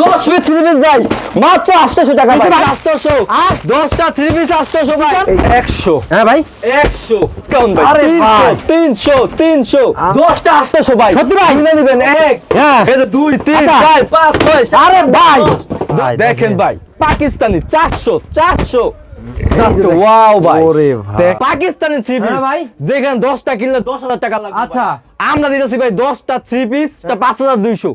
দশ piece three piece ভাই। মাত্র আটশো টাকা ভাই। আটশো। দশটা থ্রি পিস আটশো ভাই। একশো। হ্যাঁ ভাই। একশো। তিনশো তিনশো দশটা আটশো ভাই। সত্যি ভাই? কিনে নেবেন এক। হ্যাঁ। এই যে দুই তিন আচ্ছা। চার পাঁচ ছয় আরে ভাই। দেখেন। ভাই পাকিস্তানি চারশো চারশো। জাস্ট। ওয়াও ভাই। ওরে ভাই। পাকিস্তানি থ্রি পিস হ্যাঁ ভাই। যেখানে দশটা কিনলে দশ হাজার টাকা লাগবে আচ্ছা। আমরা দিতেছি ভাই দশটা থ্রি পিস পাঁচ হাজার দুইশো।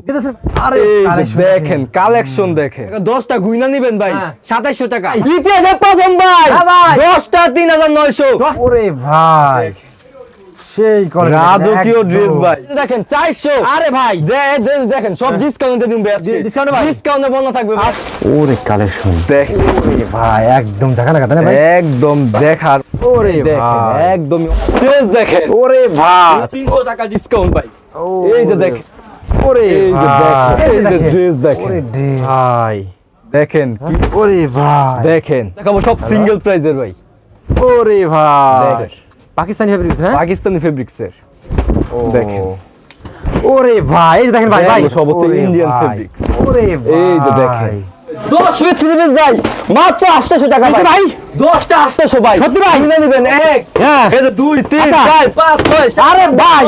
আরে collection দেখেন। কালেকশন দেখেন। দশটা গুইনা নিবেন ভাই হ্যাঁ। সাতাইশো টাকা। ইতিহাসে প্রথম ভাই। হ্যাঁ ভাই। দশটা তিন হাজার নয়শো। ওরে ভাই। সেই collection, রাজকীয় ড্রেস ভাই। দেখেন চারশো। আরে ভাই দেখেন সব ডিসকাউন্টে দিন ভাই ভাই? ডিসকাউন্টে বন্ধ থাকবে ভাই। ওরে কালেকশন দেখ। ওরে ভাই একদম জায়গা না কথা না ভাই। একদম দেখার। ওরে দেখেন একদম ড্রেস দেখেন। ওরে ভাই। তিনশো টাকা ডিসকাউন্ট ভাই। এই যে দেখেন। ওরে এই যে দেখেন, এই যে ড্রেস ওরে দেখেন। ড্রেস ভাই। দেখেন কি ওরে ভাই। দেখেন। দেখাবো সব সিঙ্গেল প্রাইজের ভাই। ওরে ভাই। দেখেন। পাকিস্তানি ফেব্রিক্স হ্যাঁ পাকিস্তানি ফেব্রিক্সের দেখেন ওরে ভাই এই দেখেন ভাই ভাই সব হচ্ছে ওরে ভাই। fabrics। ওরে এই যে ভাই। দেখেন। দশ পিস থ্রি পিস ভাই মাত্র আটশো টাকা এই ভাই। দশটা আটশো ভাই সত্যি ভাই? কিনে নেবেন এক হ্যাঁ। এই যে দুই তিন আচ্ছা। চার পাঁচ ছয় আরে ভাই।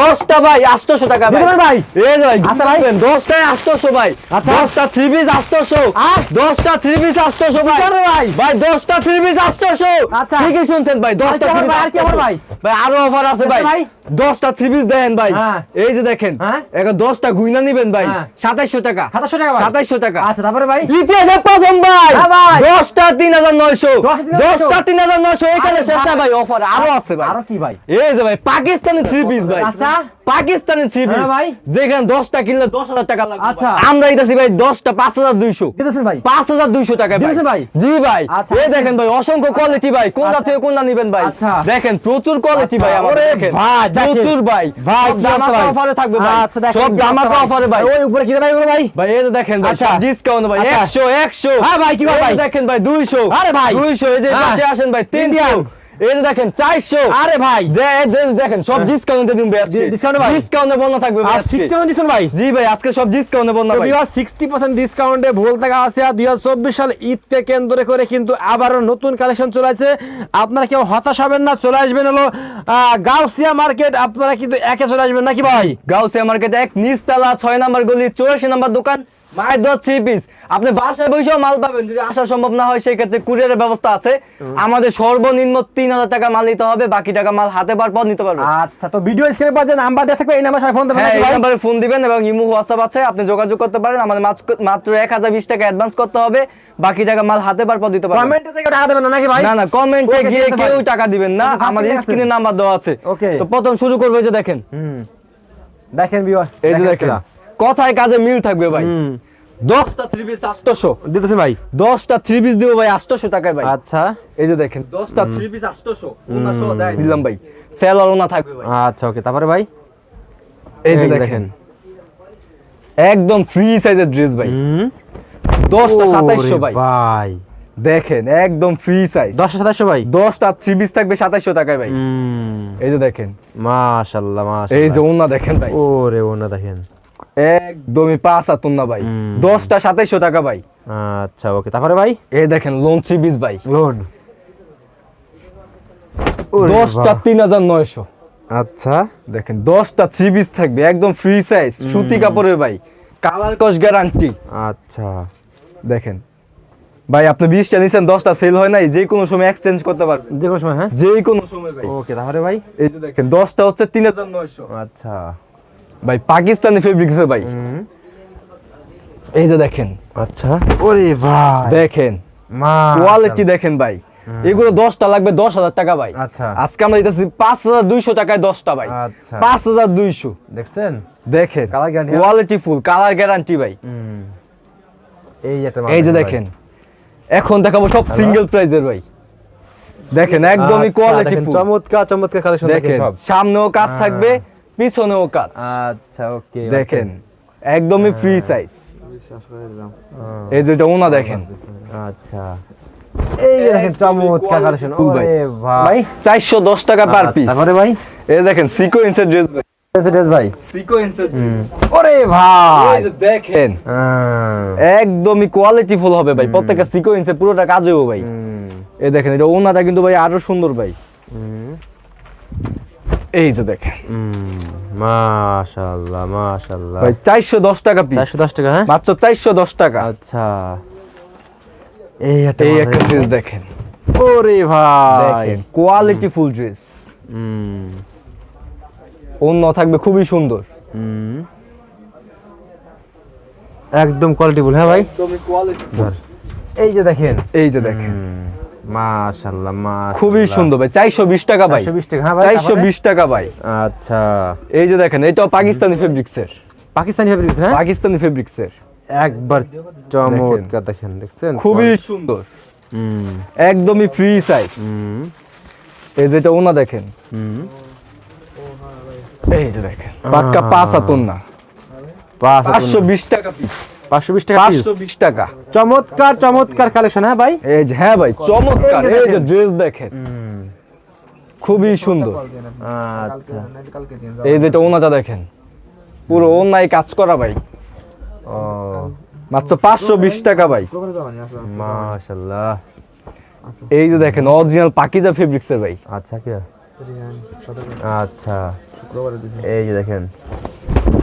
দশটা ভাই আটশোশো টাকা ভাই দিবেন ভাই? এই ভাই আচ্ছা ভাই। দশটায় আটশোশো ভাই আচ্ছা। দশটা থ্রি পিস আটশোশো আট। দশটা থ্রি পিস আটশোশো ভাই ভাই? ভাই দশটা থ্রি পিস আটশোশো আচ্ছা। ঠিকই শুনছেন ভাই দশটা থ্রি ভাই, ভাই? আরও অফার আছে আচ্ছা ভাই ভাই। দশটা থ্রি পিস দেন ভাই হ্যাঁ। এই যে দেখেন হ্যাঁ। এখন দশটা গুইনা নিবেন ভাই হ্যাঁ। সাতাইশশো টাকা সাতাশশো টাকা সাতাইশশো টাকা আচ্ছা তারপরে ভাই প্রথম ভাই। দশটা তিন হাজার নয়শো দশটা তিন হাজার নয়শো এখানে শেষ না ভাই। অফার আরও আছে ভাই আরও কি ভাই এই যে ভাই পাকিস্তানি থ্রি পিস ভাই আচ্ছা। পাকিস্তানি থ্রি পিস হ্যাঁ ভাই। যেখানে দশটা কিনলে দশ হাজার টাকা লাগবে আচ্ছা। আমরা দিতেছি ভাই দশটা পাঁচ হাজার দুইশো ভাই পাঁচ হাজার দুইশো টাকা দিতেছেন ভাই? জি ভাই আচ্ছা। এই দেখেন ভাই অসংখ্য কোয়ালিটি ভাই কোনটা আচ্ছা। থেকে কোনটা নিবেন ভাই আচ্ছা। দেখেন প্রচুর কোয়ালিটি ভাই। আমাদের দেখেন। প্রচুর ভাই ভাই, সব কি অবস্থা ধামাকা ভাই? অফারে থাকবে ভাই আচ্ছা, দেখেন, সব কি ধামাকা অবস্থা অফারে ভাই ওই উপরে কি ভাই ওগুলো ভাই ভাই এই দেখেন ভাই। ডিসকাউন্ট ভাই আচ্ছা। 100 100 হ্যাঁ ভাই, কি ভাই? দেখেন ভাই 200 আরে ভাই। 200 এই যে। পাশে আসেন ভাই 300 এই যে দেখেন 400 আরে ভাই। যে এই যে দেখেন সব ডিসকাউন্টে দিন ভাই আজকে। জি, discount এ ভাই? ডিসকাউন্টে বন্ধ থাকবে আর সিক্সটি দিচ্ছেন ভাই। জি ভাই আজকে সব ডিসকাউন্টে বন্ধ ভাই। সিক্সটি পার্সেন্ট ডিসকাউন্টে ভুল থাকা আছে আর দুই চব্বিশ সাল ঈদকে কেন্দ্র করে কিন্তু আবারও নতুন কালেকশন চলে আছে আপনারা কেউ হতাশ হবেন না চলে আসবেন হলো গাউসিয়া মার্কেট। আপনারা কিন্তু একে চলে আসবেন নাকি ভাই? গাউসিয়া মার্কেট এক নিচতলা ছয় নাম্বার গলি চৌরাশি নাম্বার দোকান। মায়ের দশ থ্রি পিস আপনি বাসায় বসেও মাল পাবেন যদি আসা সম্ভব না হয় সেই ক্ষেত্রে কুরিয়ারের ব্যবস্থা আছে। আমাদের সর্বনিম্ন তিন হাজার টাকা মাল নিতে হবে বাকি টাকা মাল হাতে পাওয়ার পর নিতে পারবেন। আচ্ছা তো ভিডিও স্ক্রিনে পাওয়া যে নাম্বার দেওয়া থাকবে এই নাম্বার ফোন দেবেন হ্যাঁ এই নাম্বারে ফোন দিবেন এবং ইমো হোয়াটসঅ্যাপ আছে আপনি যোগাযোগ করতে পারেন। আমাদের মাত্র- এক হাজার বিশ টাকা অ্যাডভান্স করতে হবে বাকি টাকা মাল হাতে পার পর দিতে পারবেন। কমেন্টে থেকে টাকা দেবেন না নাকি ভাই? না না কমেন্টে গিয়ে কেউ টাকা দিবেন না আমাদের ঠিক স্ক্রিনে নাম্বার দেওয়া আছে। তো প্রথম শুরু করব যে দেখেন। দেখেন ভিউয়ার এই যে দেখেন কথায় কাজে মিল থাকবে ভাই। দশটা থ্রি পিস আটশোশো। ভাই। দশটা থ্রি পিস দিব ভাই আটশোশো টাকায় ভাই। আচ্ছা। এই যে দেখেন দশটা থ্রি পিস আটশোশো। ওনা দেয় দিলাম ভাই। সেল আর ওনা থাকবে ভাই। আচ্ছা ওকে। তারপরে ভাই? এই যে দেখেন। একদম ফ্রি সাইজের ড্রেস ভাই। দশটা সাতাইশশো ভাই। ভাই। দেখেন একদম ফ্রি সাইজ দশটা সাতাশশো ভাই? দশটা থ্রি পিস থাকবে সাতাইশশো টাকায় ভাই। হুম। এই যে দেখেন। মাশাআল্লাহ মাশাআল্লাহ এই যে ওনা দেখেন ভাই। ওরে ওনা দেখেন। একদমই পাঁচ হাতুন না ভাই। দশটা সাতাইশশো টাকা ভাই। আচ্ছা ওকে। তারপরে ভাই? এই দেখেন লোন থ্রি পিস ভাই। লোন দশটা তিন হাজার নয়শো। আচ্ছা। দেখেন দশটা থ্রি পিস থাকবে একদম ফ্রি সাইজ সুতি কাপড়ের ভাই। কালার কস গ্যারান্টি আচ্ছা। দেখেন ভাই আপনি বিশটা নিচ্ছেন দশটা সেল হয় নাই যে কোনো সময় এক্সচেঞ্জ করতে পারবেন। যে কোনো সময় হ্যাঁ? যে কোনো সময় ভাই। ওকে তারপরে ভাই? এই যে দেখেন দশটা হচ্ছে তিন হাজার নয়শো। আচ্ছা। ভাই পাকিস্তানি ফেব্রিক্স ভাই। এই যে দেখেন। আচ্ছা। ওরে ভাই। দেখেন। কোয়ালিটি দেখেন ভাই। এগুলো দশটা লাগবে দশ হাজার টাকা ভাই। আচ্ছা। আজকে আমরা দিতেছি পাঁচ হাজার দুইশো টাকায় দশটা ভাই। আচ্ছা। পাঁচ হাজার দুইশো। দেখছেন? দেখেন। কোয়ালিটি ফুল কালার গ্যারান্টি ভাই। এই এই যে দেখেন। এখন দেখাবো সব সিঙ্গেল প্রাইজের ভাই। দেখেন একদমই কোয়ালিটি ফুল আচ্ছা, চমৎকার চমৎকার কালেকশন দেখেন দেখেন সামনেও কাজ থাকবে। পিছনেও কাজ। আচ্ছা ওকে দেখেন একদমই ফ্রি সাইজ এই যে ওনা দেখেন। আচ্ছা। এই যে দেখেন চমৎকার কালেকশন। ভাই। ওরে ভাই। চারশো দশ টাকা পার পিস তারপরে ভাই? এই দেখেন সিকোয়েন্সের ড্রেস ভাই। ড্রেস ভাই? সিকোয়েন্সের ওরে ভাই! দেখেন। আহ, একদমই কোয়ালিটিফুল হবে ভাই। প্রত্যেকটা সিকোয়েন্সে পুরোটা কাজে হবে ভাই এই দেখেন এটা ওনাটা কিন্তু ভাই আরও সুন্দর ভাই। এই যে দেখেন। হুম, মাশাআল্লাহ মাশাআল্লাহ। ভাই চারশো দশ টাকা পিস চারশো দশ টাকা হ্যাঁ? মাত্র চারশো দশ টাকা। আচ্ছা। এই একটা এই একটা ড্রেস দেখেন। ওরে ভাই। দেখেন কোয়ালিটি ফুল ড্রেস হুম, অন্য থাকবে খুবই সুন্দর। হুম। একদম কোয়ালিটিফুল হ্যাঁ ভাই? ধর। এই যে দেখেন। এই যে দেখেন। মাশাআল্লাহ মাশাআল্লাহ। খুবই সুন্দর ভাই চারশো বিশ টাকা ভাই। 420 টাকা, হ্যাঁ ভাই, চারশো তারপরে? বিশ টাকা ভাই। আচ্ছা। এই যে দেখেন এটাও পাকিস্তানি ফেব্রিক্সের পাকিস্তানি ফেব্রিক্স হ্যাঁ? পাকিস্তানি ফেব্রিক্সের একবার চমৎকার দেখেন। দেখছেন? খুবই সুন্দর। হুম। একদমই ফ্রি সাইজ হুম। এই যেটা ওনা দেখেন। হুম। এই যে দেখেন পাক্কা পাঁচ হাতন না পাঁচশো বিশ টাকা পিস পাঁচশো বিশ টাকা piece। পাঁচশো বিশ টাকা। চমৎকার চমৎকার কালেকশন হ্যাঁ ভাই? এই যে হ্যাঁ ভাই চমৎকার। এই যে। ড্রেস দেখেন। খুবই সুন্দর। আচ্ছা। এই যেটা ওনাটা দেখেন। পুরো ওনায় কাজ করা ভাই। ও মাত্র পাঁচশো বিশ টাকা ভাই। মাশাআল্লাহ এই যে দেখেন অরিজিনাল পাকিজা ফেব্রিক্সের ভাই। আচ্ছা কি? আচ্ছা। এই যে দেখেন।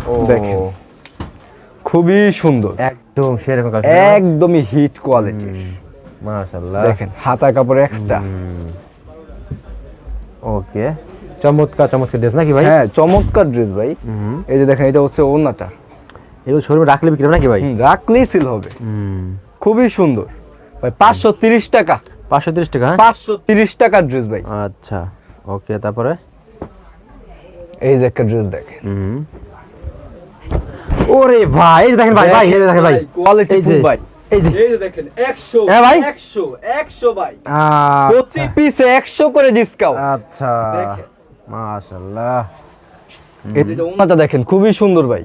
ও দেখেন। খুবই সুন্দর। একদম সেরকম একদমই হিট কোয়ালিটির মাশাআল্লাহ। দেখেন হাতা কাপড় এক্সট্রা ওকে। চমৎকার চমৎকার ড্রেস নাকি ভাই? হ্যাঁ চমৎকার ড্রেস ভাই। এই যে দেখেন এটা হচ্ছে ওনাটা এগুলো শোরুমে রাখলে বিক্রি হবে নাকি ভাই? হুম, রাখলেই সিল হবে। খুবই সুন্দর। ভাই পাঁচশো তিরিশ টাকা। পাঁচশো তিরিশ টাকা হ্যাঁ? পাঁচশো তিরিশ টাকার ড্রেস ভাই। আচ্ছা ওকে তারপরে? এই যে একটা ড্রেস দেখেন। হুম। ওরে ভাই এই দেখেন ভাই ভাই এই দেখেন ভাই। কোয়ালিটি যে ভাই। এই যে। এই যে দেখেন একশো হ্যাঁ ভাই? একশো একশো ভাই। আচ্ছা। প্রতি পিসে একশো করে ডিসকাউন্ট আচ্ছা। দেখেন। মাশাআল্লাহ। ওনাটা দেখেন খুবই সুন্দর ভাই।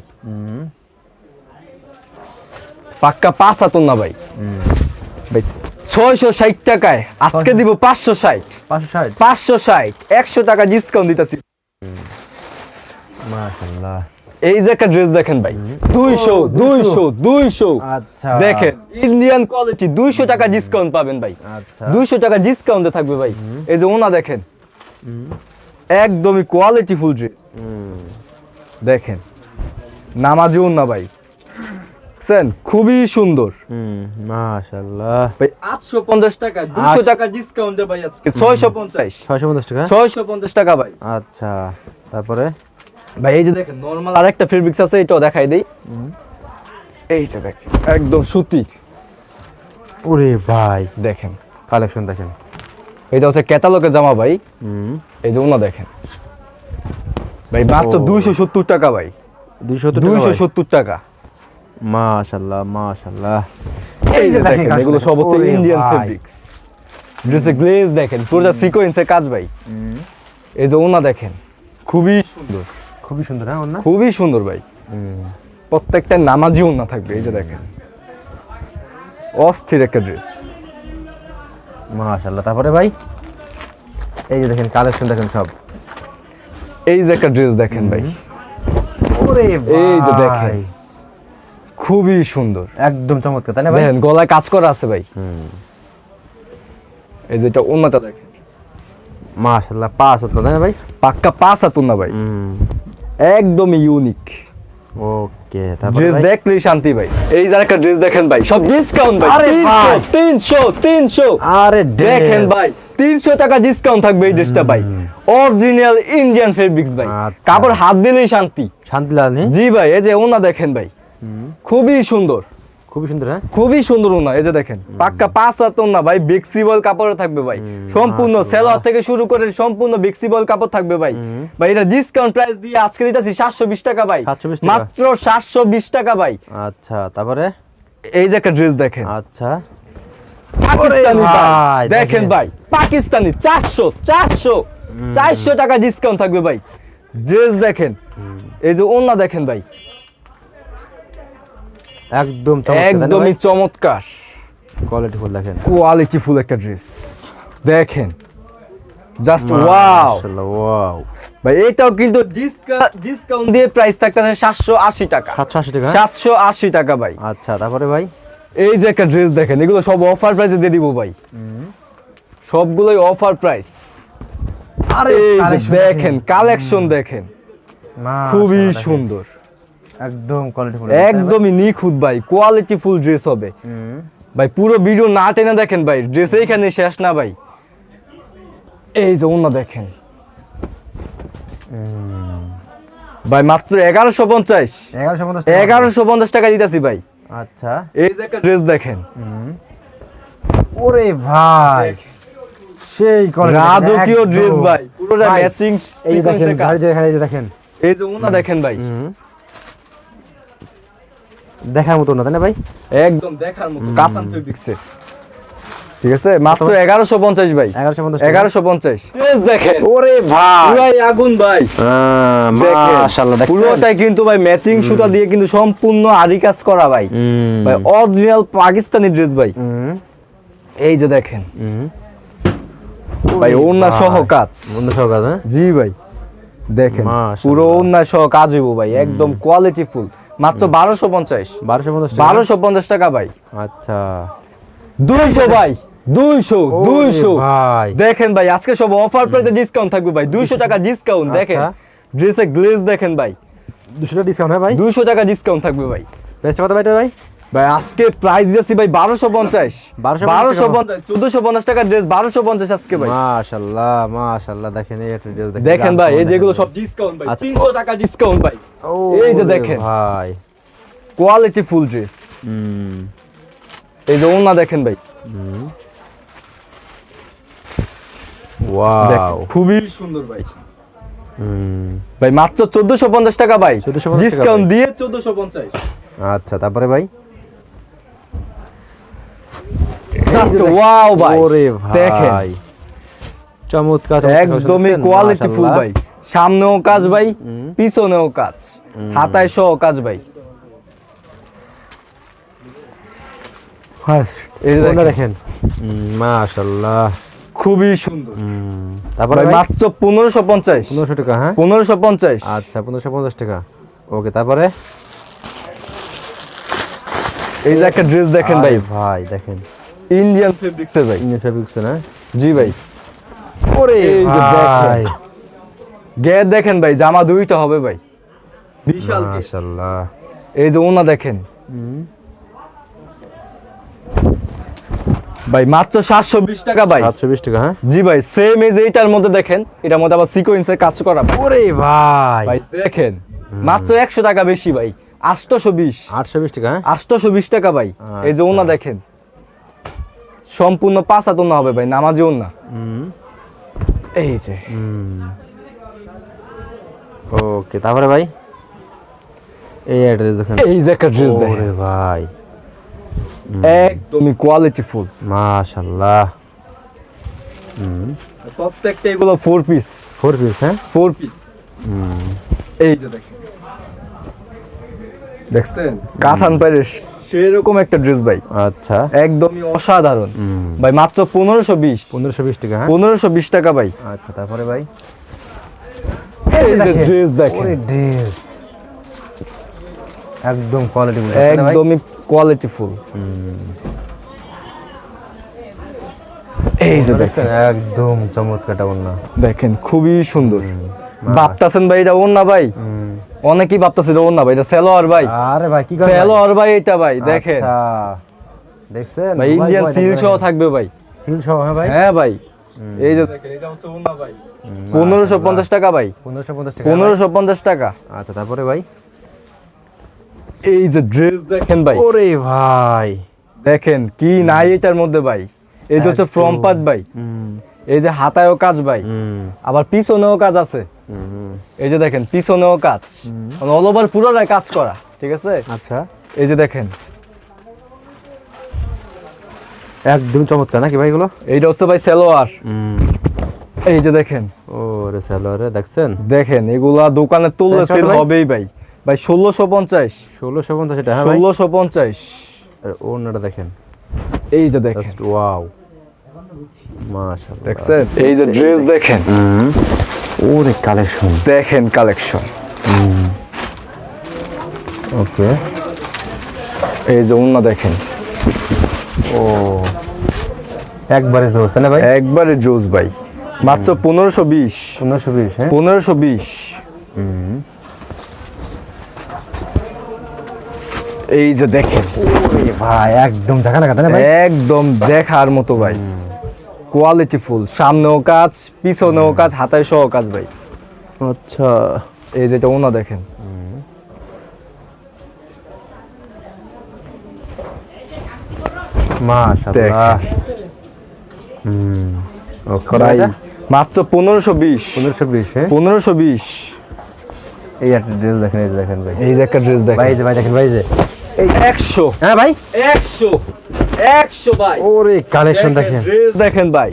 পাক্কা পাঁচ হাতন না ভাই। ভাই ছয়শো ষাট টাকায়। আজকে দিব পাঁচশো ষাট। পাঁচশো ষাট? একশো টাকা ডিসকাউন্ট দিতেছি। এই যে একটা ড্রেস দেখেন ভাই দুইশো দুইশো দুইশো। আচ্ছা। দেখেন ইন্ডিয়ান কোয়ালিটি দুইশো টাকা ডিসকাউন্ট পাবেন ভাই। আচ্ছা। দুইশো টাকা ডিসকাউন্টে থাকবে ভাই। এই যে ওনা দেখেন একদমই কোয়ালিটি ফুল ড্রেস দেখেন নামাজি ওনা ভাই। দেখছেন খুবই সুন্দর। মাশাআল্লাহ। ভাই আটশো পঞ্চাশ টাকা দুশো টাকা ডিসকাউন্টে ভাই আজকে। ছয়শো পঞ্চাশ। ছয়শো পঞ্চাশ টাকা? ছয়শো পঞ্চাশ টাকা ভাই। আচ্ছা তারপরে? ভাই এই যে দেখেন নর্মাল আরেকটা ফেব্রিক্স আছে এটাও দেখাই দেই। এই যে দেখেন একদম সুতি। ওরে ভাই। দেখেন কালেকশন দেখেন। এটা হচ্ছে ক্যাটালগের জামা ভাই। এই যে ওনা দেখেন। ভাই মাত্র দুইশো সত্তর টাকা ভাই। দুইশো দুইশো সত্তর টাকা। মাশাআল্লাহ মাশাআল্লাহ এই যে দেখেন এগুলো সব হচ্ছে ইন্ডিয়ান ফেব্রিক্স ড্রেসে গ্লেজ দেখেন পুরোটা সিকোয়েন্সের কাজ ভাই। এই যে ওনা দেখেন খুবই সুন্দর। খুবই সুন্দর হ্যাঁ ওর খুবই সুন্দর ভাই। প্রত্যেকটা নামাজি ওনা থাকবে এই যে দেখেন। অস্থির একটা ড্রেস মাশাআল্লাহ তারপরে ভাই? এই যে দেখেন কালেকশন দেখেন সব। এই যে একটা ড্রেস দেখেন ভাই। ওরে এই যে দেখেন। খুবই সুন্দর। একদম চমৎকার তাই না ভাই? দেখেন গলায় কাজ করা আছে ভাই। এই যে এটা ওনাটা দেখেন। মাশাআল্লাহ পাঁচ হাত তাই না ভাই? পাক্কা পাঁচ হাত ওনা ভাই। একদমই ইউনিক ওকে তাহলে ড্রেস ভাই? দেখলেই শান্তি ভাই। এই যে একটা ড্রেস দেখেন ভাই সব ডিসকাউন্ট ভাই। আরে ভাই। তিনশো তিনশো। আরে দেখেন ভাই তিনশো টাকা ডিসকাউন্ট থাকবে এই ড্রেসটা ভাই। অরিজিনাল ইন্ডিয়ান ফেব্রিক্স ভাই। আচ্ছা। কাপড় হাত দিলেই শান্তি। শান্তি লাগে জি ভাই এই যে ওনা দেখেন ভাই। খুবই সুন্দর। খুবই সুন্দর হ্যাঁ? খুবই সুন্দর ওনা এই যে দেখেন। পাক্কা পাঁচ হাত ওনা ভাই বেক্সিবল কাপড় থাকবে ভাই। সম্পূর্ণ সেলোয়ার থেকে শুরু করে সম্পূর্ণ বেক্সিবল কাপড় থাকবে ভাই। ভাই এটা ডিসকাউন্ট প্রাইস দিয়ে আজকে দিতেছি সাতশো বিশ টাকা ভাই। মাত্র সাতশো বিশ টাকা ভাই। আচ্ছা তারপরে? এই যে একটা ড্রেস দেখেন। আচ্ছা। পাকিস্তানি ভাই ভাই, দেখেন। দেখেন। ভাই পাকিস্তানি চারশো চারশো চারশো টাকা ডিসকাউন্ট থাকবে ভাই। ড্রেস দেখেন। এই যে ওনা দেখেন ভাই। একদম একদমই চমৎকার। কোয়ালিটি ফুল দেখেন। কোয়ালিটি ফুল একটা ড্রেস দেখেন। জাস্ট ওয়াও ওয়াও ভাই এটাও কিন্তু ডিসকাউন্ট দিয়ে প্রাইস থাকতেছে সাতশো আশি টাকা। 780 টাকা? হ্যাঁ? সাতশো আশি টাকা ভাই। আচ্ছা তারপরে ভাই? এই যে একটা ড্রেস দেখেন এগুলো সব অফার প্রাইসে দিয়ে দিব ভাই। সবগুলোই অফার প্রাইস আরে এই যে দেখেন। কালেকশন দেখেন। খুবই সুন্দর। একদম কোয়ালিটি একদমই নিখুঁত ভাই কোয়ালিটি ফুল ড্রেস হবে। ভাই পুরো ভিডিও না টেনে দেখেন ভাই ড্রেস এইখানে শেষ না ভাই। এই যে অন্য দেখেন। ভাই মাত্র এগারোশো পঞ্চাশ। এগারোশো পঞ্চাশ টাকা। দিতেছি ভাই। আচ্ছা। এই যে একটা ড্রেস দেখেন। ওরে ভাই সেই রাজকীয় ড্রেস ভাই পুরোটা ম্যাচিং এই দেখেন এই যে দেখেন। এই যে ওনা দেখেন ভাই। দেখার মতো না তাই না ভাই? একদম দেখার মতো কাতান ফেব্রিক্সে ঠিক আছে মাত্র এগারোশো পঞ্চাশ ভাই। 1150 এগারোশো পঞ্চাশ। ড্রেস দেখেন। ওরে ভাই। আগুন ভাই। দেখেন, মাশাআল্লাহ দেখেন। পুরোটাই কিন্তু ভাই ম্যাচিং সুতা দিয়ে কিন্তু সম্পূর্ণ আরি কাজ করা ভাই। ভাই অরিজিনাল পাকিস্তানি ড্রেস ভাই। এই যে দেখেন। ভাই ওন্না সহ কাজ। বন্ধু সকাল হ্যাঁ? জি ভাই দেখেন। পুরো ওন্না সহ কাজ হইব ভাই একদম কোয়ালিটি ফুল মাত্র বারোশো পঞ্চাশ। বারোশো পঞ্চাশ বারোশো পঞ্চাশ টাকা ভাই। আচ্ছা। দুইশো ভাই দুইশো দুইশো। ভাই। দেখেন ভাই আজকে সব অফার প্রাইসে ডিসকাউন্ট থাকবে ভাই। দুইশো টাকা ডিসকাউন্ট দেখেন। আচ্ছা। ড্রেসে গ্লেজ দেখেন ভাই। দুশো টাকা ডিসকাউন্ট হ্যাঁ ভাই? দুইশো টাকা ডিসকাউন্ট থাকবে ভাই। বেস্ট কথা ভাই ভাই? ভাই আজকে প্রাইস দিয়েছি ভাই বারোশো পঞ্চাশ। বারোশো পঞ্চাশ চোদ্দশো পঞ্চাশ টাকার ড্রেস বারোশো পঞ্চাশ আজকে ভাই। মাশাআল্লাহ মাশাআল্লাহ দেখেন এই একটা ড্রেস দেখেন। ভাই এই যেগুলো সব ডিসকাউন্ট ভাই আচ্ছা। তিনশো টাকা ডিসকাউন্ট ভাই। এই যে দেখেন। ভাই। কোয়ালিটি ফুল ড্রেস এই যে ওনা দেখেন ভাই। ওয়াও। খুবই সুন্দর ভাই। ভাই মাত্র চোদ্দশো পঞ্চাশ টাকা ভাই। 1450 ডিসকাউন্ট দিয়ে চোদ্দশো পঞ্চাশ। আচ্ছা তারপরে ভাই? জাস্ট ওয়াও ভাই। ওরে দেখেন। ভাই। চমৎকার একদমই কোয়ালিটি ফুল ভাই। সামনেও কাজ ভাই। পিছনেও কাজ। হাতায় সহ কাজ ভাই। হ্যাঁ দেখেন। মাশাআল্লাহ খুবই সুন্দর। তারপরে মাত্র পনেরোশো পঞ্চাশ। পনেরোশো টাকা হ্যাঁ? পনেরোশো পঞ্চাশ। আচ্ছা পনেরোশো পঞ্চাশ টাকা। ওকে তারপরে? এই যে একটা ড্রেস দেখেন ভাই। ভাই দেখেন। ইন্ডিয়ান ফেব্রিক্সের ভাই। ইন্ডিয়ান ফেব্রিক্স না? জি ভাই। ওরে এই যে ভাই। গেট দেখেন ভাই জামা দুইটা হবে ভাই। বিশাল। মাশাআল্লাহ। এই যে ওনা দেখেন। ভাই মাত্র সাতশো বিশ টাকা ভাই। সাতশো বিশ টাকা হ্যাঁ? জি ভাই সেম যে এইটার মধ্যে দেখেন এটার মধ্যে আবার সিকোয়েন্সের কাজ করা ভাই। ওরে ভাই। ভাই দেখেন মাত্র একশো টাকা বেশি ভাই। আটশোশো বিশ। আটশো বিশ টাকা হ্যাঁ? আটশোশো বিশ টাকা ভাই। এই যে ওনা দেখেন। সম্পূর্ণ পাঁচ হাত ওনা হবে ভাই নামাজি ওনা এই যে। ওকে তারপরে ভাই? এই অ্যাড্রেস দেখেন। এই যে একটা ড্রেস দেখেন। ভাই। একদমই কোয়ালিটি ফুল মাশাআল্লাহ। প্রত্যেকটা এগুলো ফোর পিস ফোর পিস হ্যাঁ? ফোর পিস এই যে দেখেন। দেখছেন? কাথান প্যারিস সেরকম একটা ড্রেস ভাই। আচ্ছা। একদমই অসাধারণ। ভাই মাত্র পনেরোশো বিশ। পনেরোশো বিশ টাকা হ্যাঁ? পনেরোশো বিশ টাকা ভাই। আচ্ছা তারপরে ভাই? ড্রেস দেখেন। ড্রেস একদম কোয়ালিটি একদমই কোয়ালিটি ফুল। এই যে দেখেন। একদম চমৎকারটা দেখেন খুবই সুন্দর। ভাবতাছেন ভাই এটা ওন না ভাই অনেকেই ভাবতাছে এটা না ভাই এটা সেলোয়ার ভাই। আরে ভাই কি করেন সেলোয়ার ভাই? এটা ভাই দেখেন আচ্ছা। দেখছেন? ভাই ইন্ডিয়ান সিল সহ থাকবে ভাই। সিল সহ হ্যাঁ ভাই? হ্যাঁ ভাই। এই যে দেখেন এটা হচ্ছে ওন না ভাই। পনেরোশো পঞ্চাশ টাকা ভাই। পনেরোশো পঞ্চাশ টাকা। পনেরোশো পঞ্চাশ টাকা। আচ্ছা তারপরে ভাই? এই যে ড্রেস দেখেন ভাই। ওরে ভাই। দেখেন কি নাই এটার মধ্যে ভাই। এই যে হচ্ছে একদম। ফ্রম পার্ট ভাই। এই যে হাতায়ও কাজ ভাই। আবার পিছনেও কাজ আছে। এই যে দেখেন পিছনেও কাজ। অল ওভার পুরোটাই কাজ করা ঠিক আছে? আচ্ছা। এই যে দেখেন। একদম চমৎকার নাকি ভাই এগুলো? এইটা হচ্ছে ভাই সেলোয়ার। এই যে দেখেন। ওরে স্যালোয়ারে দেখছেন? দেখেন এগুলা দোকানে তুললে সেল হবেই ভাই। ভাই ষোলোশো পঞ্চাশ। ষোলোশো পঞ্চাশ ষোলোশো পঞ্চাশ। আর ওনাটা দেখেন। এই যে দেখেন। ওয়াও মাশাআল্লাহ। দেখছেন? এই যে ড্রেস দেখেন। ওরে কালেকশন। দেখেন কালেকশন। ওকে। এই যে দেখেন। ও। একবারে ধরছে না ভাই? একবারে জোস ভাই। মাত্র পনেরোশো বিশ। পনেরোশো বিশ হ্যাঁ? পনেরোশো বিশ। এই যে দেখেন। ভাই একদম জায়গা না না ভাই? একদম দেখার মতো ভাই। কোয়ালিটি ফুল সামনেও কাজ পিছনেও কাজ হাতায় সহ কাজ ভাই। আচ্ছা। এই যেটা ওনা দেখেন। ভাই মাত্র পনেরোশো বিশ। পনেরোশো বিশ হ্যাঁ? পনেরোশো বিশ। এই একটা ড্রেস দেখেন এই যে দেখেন ভাই। এই যে একটা ড্রেস দেখেন। যে ভাই দেখেন ভাই যে। একশো। হ্যাঁ ভাই? একশো। একশো ভাই। ওরে কালেকশন দেখেন দেখেন। ভাই।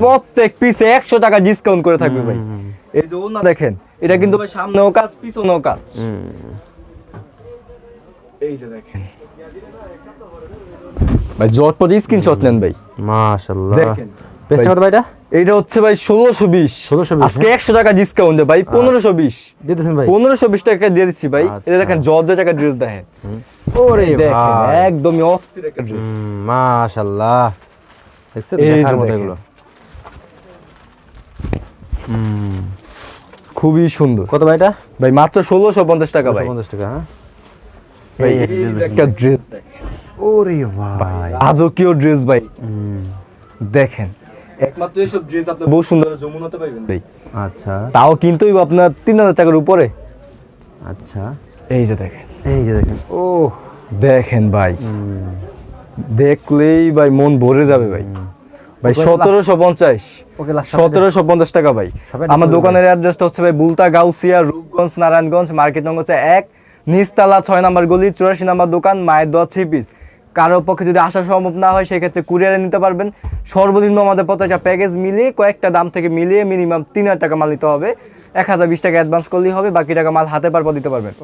প্রত্যেক পিসে একশো টাকা ডিসকাউন্ট করে থাকবে ভাই। এই যে ওনা দেখেন এটা কিন্তু ভাই সামনেও কাজ পিছনেও কাজ। এই যে দেখেন। ভাই জটপট স্ক্রিনশট নেন ভাই। মাশাআল্লাহ। দেখেন। পেছনে কত ভাই এটা হচ্ছে ভাই ষোলোশো বিশ। 1620 আজকে একশো টাকা ডিসকাউন্ট ভাই পনেরোশো বিশ। দিতেছেন ভাই? পনেরোশো বিশ টাকা দিয়ে দিচ্ছি ভাই। এটা আচ্ছা। দেখেন জর্জ টাকা ড্রেস দেখেন। ওরে দেখেন একদমই অস্থির একটা ড্রেস হুম, মাশাআল্লাহ। দেখছেন? দেখার মতো এগুলো। খুবই সুন্দর। কত ভাই এটা? ভাই মাত্র ষোলোশো পঞ্চাশ টাকা ভাই। 50 টাকা হ্যাঁ? ভাই একটা ড্রেস ওরে ভাই। রাজকীয় ড্রেস ভাই। দেখেন। একমাত্র এইসব ড্রেস আপনি বহু সুন্দর। যমুনাতে পাইবেন। ভাই। আচ্ছা। তাও কিন্তু আপনার তিন হাজার টাকার উপরে। আচ্ছা। এই যে দেখেন। এই যে দেখেন। ও দেখেন ভাই। দেখলেই ভাই মন ভরে যাবে ভাই। ভাই সতেরোশো পঞ্চাশ। সতেরোশো পঞ্চাশ টাকা ভাই। আমার দোকানের অ্যাড্রেসটা হচ্ছে ভাই বুলতা গাউসিয়া রূপগঞ্জ নারায়ণগঞ্জ মার্কেট নম্বর হচ্ছে এক। নিচতলা ছয় নাম্বার গলি চুরাশি নাম্বার দোকান মায়ের দোয়া থ্রি পিস। কারোর পক্ষে যদি আসা সম্ভব না হয়, সেক্ষেত্রে কুরিয়ারে নিতে পারবেন। সর্বনিম্ন আমাদের প্রত্যেকটা প্যাকেজ মিলিয়ে কয়েকটা দাম থেকে মিলিয়ে মিনিমাম তিন হাজার টাকা মাল নিতে হবে। এক হাজার বিশ টাকা অ্যাডভান্স করলেই হবে, বাকি টাকা মাল হাতে পারপর দিতে পারবেন।